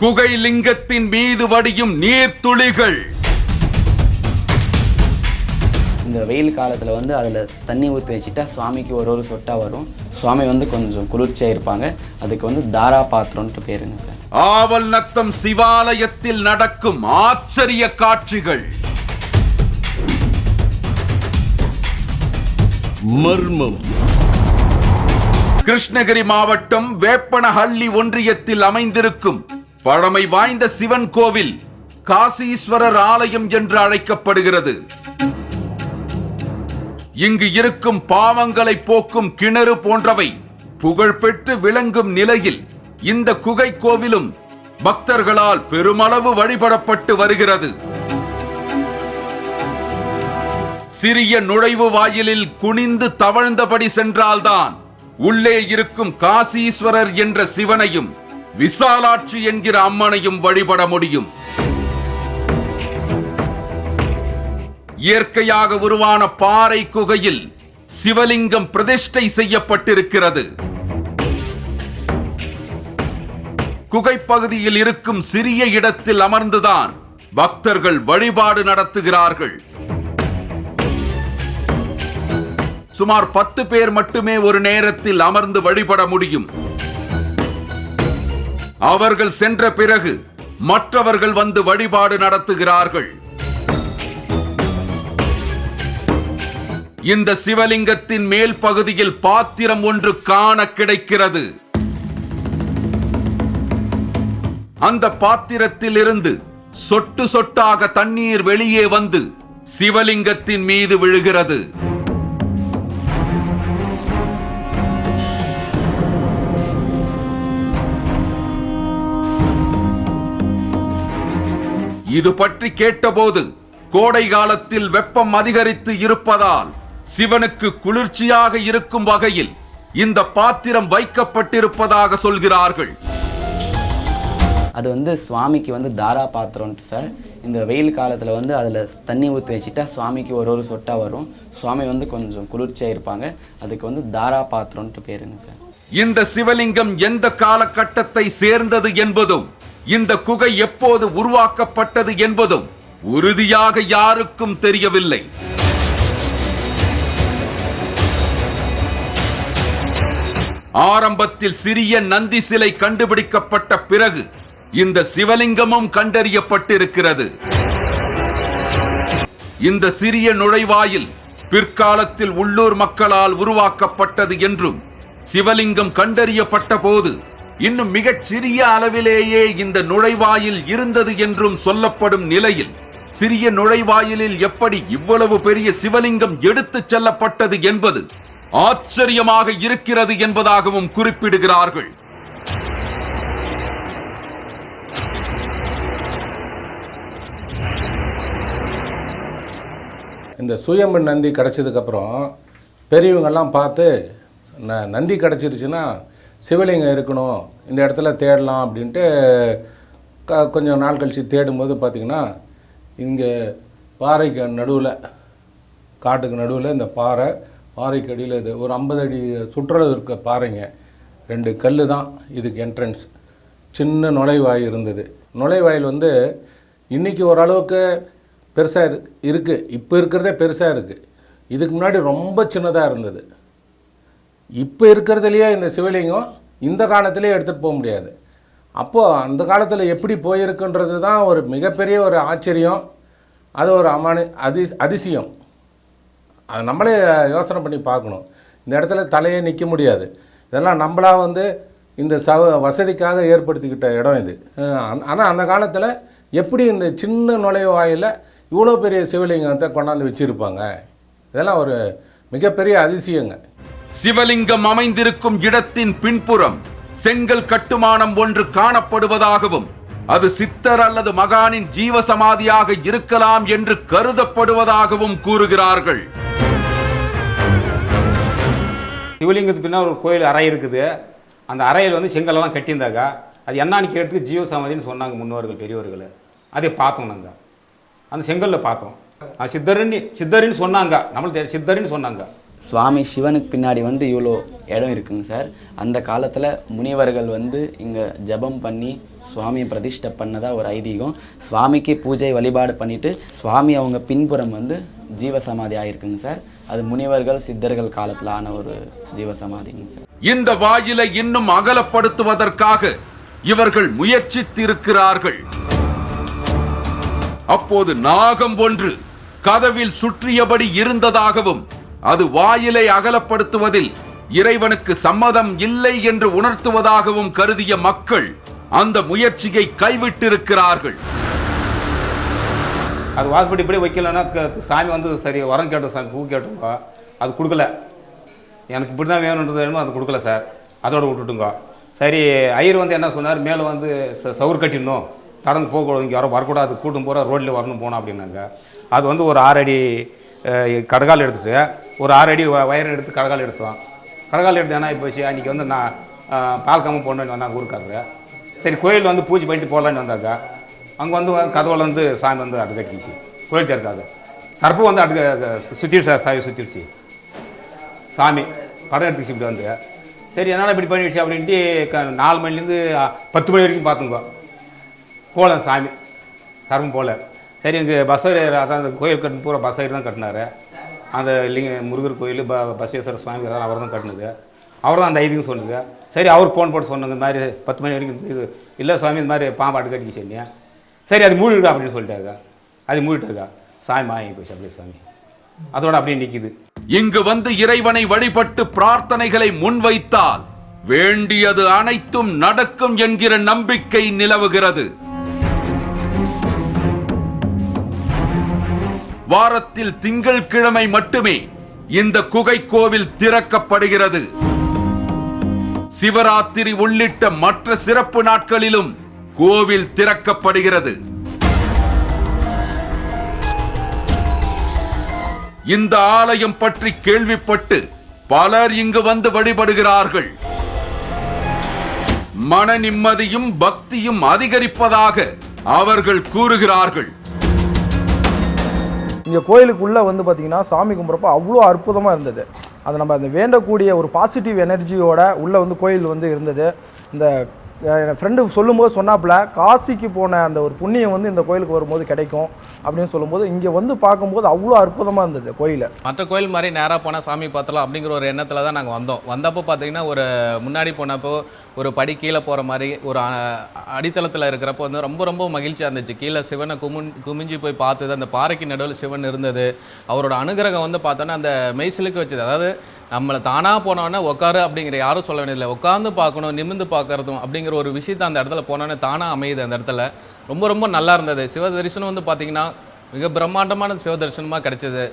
குகை லிங்கத்தின் மீது வடியும் நீர்த்துளிகள். இந்த வெயில் காலத்தில் வந்து அதில் தண்ணி ஊற்றி வச்சுட்டா சுவாமிக்கு ஒரு ஒரு சொட்டாக வரும். சுவாமி வந்து கொஞ்சம் குளிர்ச்சியாக இருப்பாங்க. அதுக்கு வந்து தாரா பாத்திரம்ன்ட்டு பேருங்க சார். ஆவல் நத்தம் சிவாலயத்தில் நடக்கும் ஆச்சரிய காட்சிகள். மர்மம். கிருஷ்ணகிரி மாவட்டம் வேப்பனஹள்ளி ஒன்றியத்தில் அமைந்திருக்கும் பழமை வாய்ந்த சிவன் கோவில் காசீஸ்வரர் ஆலயம் என்று அழைக்கப்படுகிறது. இங்கு இருக்கும் பாவங்களை போக்கும் கிணறு போன்றவை புகழ்பெற்று விளங்கும் நிலையில் இந்த குகை கோவிலும் பக்தர்களால் பெருமளவு வழிபடப்பட்டு வருகிறது. சிறிய நுழைவு வாயிலில் குனிந்து தவழ்ந்தபடி சென்றால்தான் உள்ளே இருக்கும் காசீஸ்வரர் என்ற சிவனையும் விசாலாட்சி என்கிற அம்மனையும் வழிபட முடியும். இயற்கையாக உருவான பாறை குகையில் சிவலிங்கம் பிரதிஷ்டை செய்யப்பட்டிருக்கிறது. குகைப்பகுதியில் இருக்கும் சிறிய இடத்தில் அமர்ந்துதான் பக்தர்கள் வழிபாடு நடத்துகிறார்கள். சுமார் பத்து பேர் மட்டுமே ஒரு நேரத்தில் அமர்ந்து வழிபட முடியும். அவர்கள் சென்ற பிறகு மற்றவர்கள் வந்து வழிபாடு நடத்துகிறார்கள். இந்த சிவலிங்கத்தின் மேல் பகுதியில் பாத்திரம் ஒன்று காண கிடைக்கிறது. அந்த பாத்திரத்தில் இருந்து சொட்டு சொட்டாக தண்ணீர் வெளியே வந்து சிவலிங்கத்தின் மீது விழுகிறது. இது பற்றி கேட்டபோது கோடை காலத்தில் வெப்பம் அதிகரித்து இருப்பதால் சிவனுக்கு குளிர்ச்சியாக இருக்கும் வகையில் இந்த பாத்திரம் வைக்கப்பட்டிருப்பதாக சொல்கிறார்கள். அது வந்து சுவாமிக்கு வந்து தாரா பாத்திரம்ன்ட்டு சார். இந்த வெயில் காலத்தில் வந்து அதில் தண்ணி ஊற்றி வச்சுட்டா சுவாமிக்கு ஒரு ஒரு சொட்டாக வரும். சுவாமி வந்து கொஞ்சம் குளிர்ச்சியாக இருப்பாங்க. அதுக்கு வந்து தாரா பாத்திரம்ன்ட்டு பேருங்க சார். இந்த சிவலிங்கம் எந்த காலகட்டத்தை சேர்ந்தது என்பதும் இந்த குகை எப்போது உருவாக்கப்பட்டது என்பதும் உறுதியாக யாருக்கும் தெரியவில்லை. ஆரம்பத்தில் சிறிய நந்தி சிலை கண்டுபிடிக்கப்பட்ட பிறகு இந்த சிவலிங்கமும் கண்டறியப்பட்டிருக்கிறது. இந்த சிறிய நுழைவாயில் பிற்காலத்தில் உள்ளூர் மக்களால் உருவாக்கப்பட்டது என்றும் சிவலிங்கம் கண்டறியப்பட்ட போது இன்னும் மிகச் சிறிய அளவிலேயே இந்த நுழைவாயில் இருந்தது என்றும் சொல்லப்படும் நிலையில் சிறிய நுழைவாயிலில் எப்படி இவ்வளவு பெரிய சிவலிங்கம் எடுத்துச் செல்லப்பட்டது என்பது ஆச்சரியமாக இருக்கிறது என்பதாகவும் குறிப்பிடுகிறார்கள். இந்த சுயம்பு நந்தி கிடச்சதுக்கப்புறம் பெரியவங்கெல்லாம் பார்த்து ந நந்தி கிடச்சிருச்சுன்னா சிவலிங்கம் இருக்கணும் இந்த இடத்துல தேடலாம் அப்படின்ட்டு க கொஞ்சம் நாள் கழித்து தேடும்போது பார்த்திங்கன்னா இங்கே பாறைக்கு நடுவில் காட்டுக்கு நடுவில் இந்த பாறை பாறைக்கு அடியில் இது ஒரு ஐம்பது அடி சுற்றளவு இருக்க பாறைங்க. ரெண்டு கல் தான் இதுக்கு என்ட்ரன்ஸ் சின்ன நுழைவாய் இருந்தது. நுழைவாயில் வந்து இன்றைக்கி ஓரளவுக்கு பெருசாக இரு இருக்குது இப்போ இருக்கிறதே பெருசாக இருக்குது இதுக்கு முன்னாடி ரொம்ப சின்னதாக இருந்தது. இப்போ இருக்கிறதுலையே இந்த சிவலிங்கம் இந்த காலத்திலே எடுத்துகிட்டு போக முடியாது. அப்போது அந்த காலத்தில் எப்படி போயிருக்குன்றது தான் ஒரு மிகப்பெரிய ஒரு ஆச்சரியம். அது ஒரு அமானு அதி அதிசயம். அது நம்மளே யோசனை பண்ணி பார்க்கணும். இந்த இடத்துல தலையே நிற்க முடியாது. இதெல்லாம் நம்மளா வந்து இந்த சவ வசதிக்காக ஏற்படுத்திக்கிட்ட இடம் இது. ஆனால் அந்த காலத்தில் எப்படி இந்த சின்ன நுழைவாயில் இவ்வளோ பெரிய சிவலிங்கத்தை கொண்டாந்து வச்சுருப்பாங்க? இதெல்லாம் ஒரு மிகப்பெரிய அதிசயங்க. சிவலிங்கம் அமைந்திருக்கும் இடத்தின் பின்புறம் செங்கல் கட்டுமானம் ஒன்று காணப்படுவதாகவும் அது சித்தர் அல்லது மகானின் ஜீவசமாதியாக இருக்கலாம் என்று கருதப்படுவதாகவும் கூறுகிறார்கள். சிவலிங்கத்துக்கு பின்னால் ஒரு கோயில் அறை இருக்குது. அந்த அறையில் வந்து செங்கலெல்லாம் கட்டியிருந்தாங்க அது என்னன்னு கேட்டதுக்கு ஜீவ சமாதின்னு சொன்னாங்க முன்னோர்கள் பெரியவர்கள் அதை பார்த்தோம் நாங்கள் அந்த செங்கல்ல பார்த்தோம். அது சித்தரின்னு சித்தருன்னு சொன்னாங்க. நம்மளுக்கு தெரி- சித்தருன்னு சொன்னாங்க. சுவாமி சிவனுக்கு பின்னாடி வந்து இவ்வளோ இடம் இருக்குங்க சார். அந்த காலத்தில் முனிவர்கள் வந்து இங்கே ஜெபம் பண்ணி சுவாமியை பிரதிஷ்டை பண்ணதா ஒரு ஐதீகம். சுவாமிக்கு பூஜை வழிபாடு பண்ணிவிட்டு சுவாமி அவங்க பின்புறம் வந்து ஜீவசமாதி ஆயிருக்குங்க சார். அது முனிவர்கள் சித்தர்கள் காலத்தில் ஆன ஒரு ஜீவசமாதிங்க சார். இந்த வாயிலை இன்னும் அகலப்படுத்துவதற்காக இவர்கள் முயற்சித்திருக்கிறார்கள். அப்போது நாகம் ஒன்று கதவில் சுற்றியபடி இருந்ததாகவும் அது வாயிலை அகலப்படுத்துவதில் இறைவனுக்கு சம்மதம் இல்லை என்று உணர்த்துவதாகவும் கருதிய மக்கள் அந்த முயற்சியை கைவிட்டிருக்கிறார்கள். அது வாசப்படி இப்படி வைக்கலன்னா சாமி வந்து சரி வரம் கேட்டோம் சாமி பூ கேட்டோங்க அது கொடுக்கல. எனக்கு இப்படி தான் வேணுன்றது வேணுமோ அது கொடுக்கல சார். அதோட விட்டுட்டுங்க. சரி ஐயர் வந்து என்ன சொன்னார்? மேலே வந்து ச- சவுறு கட்டிடணும். கடந்து போகக்கூடாது இங்கே யாரும் வரக்கூடாது கூட்டும் போகிற ரோட்டில் வரணும் போனோம் அப்படின்னாங்க. அது வந்து ஒரு ஆறடி கடகால் எடுத்துட்டு ஒரு ஆறு வ- வயர் எடுத்து கடகால் எடுத்தோம் கடகால் எடுத்து என்ன போச்சு அன்றைக்கி வந்து நான் அஹ், பால் போடணுன்னு வந்தாங்க ஊருக்காரரு. சரி கோயில் வந்து பூஜை பண்ணிட்டு போகலான்னு வந்தாக்கா அங்கே வந்து கதவுல வந்து சாமி வந்து அடு கட்டிச்சு கோயில் திறக்காது சர்ப்பு வந்து அடுக்க சுற்றிடுச்சு சார் சாமி சுற்றிடுச்சு சாமி படம் எடுத்துச்சு இப்படி வந்து சரி என்னால் இப்படி பண்ணிடுச்சு அப்படின்ட்டு க நாலு மணிலேருந்து பத்து மணி வரைக்கும் பார்த்துங்க. போகல சாமி சர்மம் போகல சரி இங்கே பஸ் அதான் அந்த கோயில் கட்டின பூரா பஸ் தான் கட்டினாரு. அந்த இல்லைங்க முருகர் கோயில் ப பசவேஸ்வரர் சுவாமி அவர் தான் கட்டினது. அவர் தான் அந்த ஐதியம் சொன்னது. சரி அவர் ஃபோன் போட்டு சொன்னாங்க இந்த மாதிரி பத்து மணி வரைக்கும் இது இல்லை சுவாமி இந்த மாதிரி பாம்பாட்டு கட்டிக்கு சொன்னீங்க சரி அது மூடிடுடா அப்படின்னு சொல்லிட்டாங்க. அது மூடிட்டாங்க சாமி வாங்கி போச்சு அப்படியே சாமி. அதோட அப்படியே நிற்கிது இங்கு வந்து இறைவனை வழிபட்டு பிரார்த்தனைகளை முன்வைத்தால் வேண்டியது அனைத்தும் நடக்கும் என்கிற நம்பிக்கை நிலவுகிறது. வாரத்தில் திங்கள்கிழமை மட்டுமே இந்த குகை கோவில் திறக்கப்படுகிறது. சிவராத்திரி உள்ளிட்ட மற்ற சிறப்பு நாட்களிலும் கோவில் திறக்கப்படுகிறது. இந்த ஆலயம் பற்றி கேள்விப்பட்டு பலர் இங்கு வந்து வழிபடுகிறார்கள். மன நிம்மதியும் பக்தியும் அதிகரிப்பதாக அவர்கள் கூறுகிறார்கள். இங்கே கோயிலுக்குள்ளே வந்து பார்த்திங்கன்னா சாமி கும்பிட்றப்போ அவ்வளோ அற்புதமாக இருந்தது. அது நம்ம அந்த வேண்டக்கூடிய ஒரு பாசிட்டிவ் எனர்ஜியோட உள்ளே வந்து கோயில் வந்து இருந்தது. இந்த என் ஃப்ரெண்டு சொல்லும்போது சொன்னாப்புல காசிக்கு போன அந்த ஒரு புண்ணியம் வந்து இந்த கோயிலுக்கு வரும்போது கிடைக்கும் அப்படின்னு சொல்லும்போது இங்கே வந்து பார்க்கும்போது அவ்வளோ அற்புதமாக இருந்தது கோயிலை. மற்ற கோயில் மாதிரி நேராக போனால் சாமி பார்த்தலாம் அப்படிங்கிற ஒரு எண்ணத்தில் தான் நாங்கள் வந்தோம். வந்தப்போ பார்த்தீங்கன்னா ஒரு முன்னாடி போனப்போ ஒரு படி கீழே போகிற மாதிரி ஒரு அடித்தளத்தில் இருக்கிறப்போ வந்து ரொம்ப ரொம்ப மகிழ்ச்சியாக இருந்துச்சு. கீழே சிவனை குமின் குமிஞ்சி போய் பார்த்தது அந்த பாறைக்கு நடுவில் சிவன் இருந்தது. அவரோட அனுகிரகம் வந்து பார்த்தோன்னா அந்த மெய்சிலுக்கு வச்சது. அதாவது நம்மளை தானாக போனோன்னே உட்காரு அப்படிங்கிற யாரும் சொல்ல வேண்டியதில்லை. உட்காந்து பார்க்கணும் நிமிர்ந்து பார்க்கறதும் அப்படிங்கிற ஒரு விஷயத்தை அந்த இடத்துல போனோன்னே தானாக அமையுது அந்த இடத்துல. ரொம்ப ரொம்ப நல்லா இருந்தது. சிவ தரிசனம் வந்து பார்த்தீங்கன்னா மிக பிரம்மாண்டமான சிவ தரிசனமாக கிடைச்சது.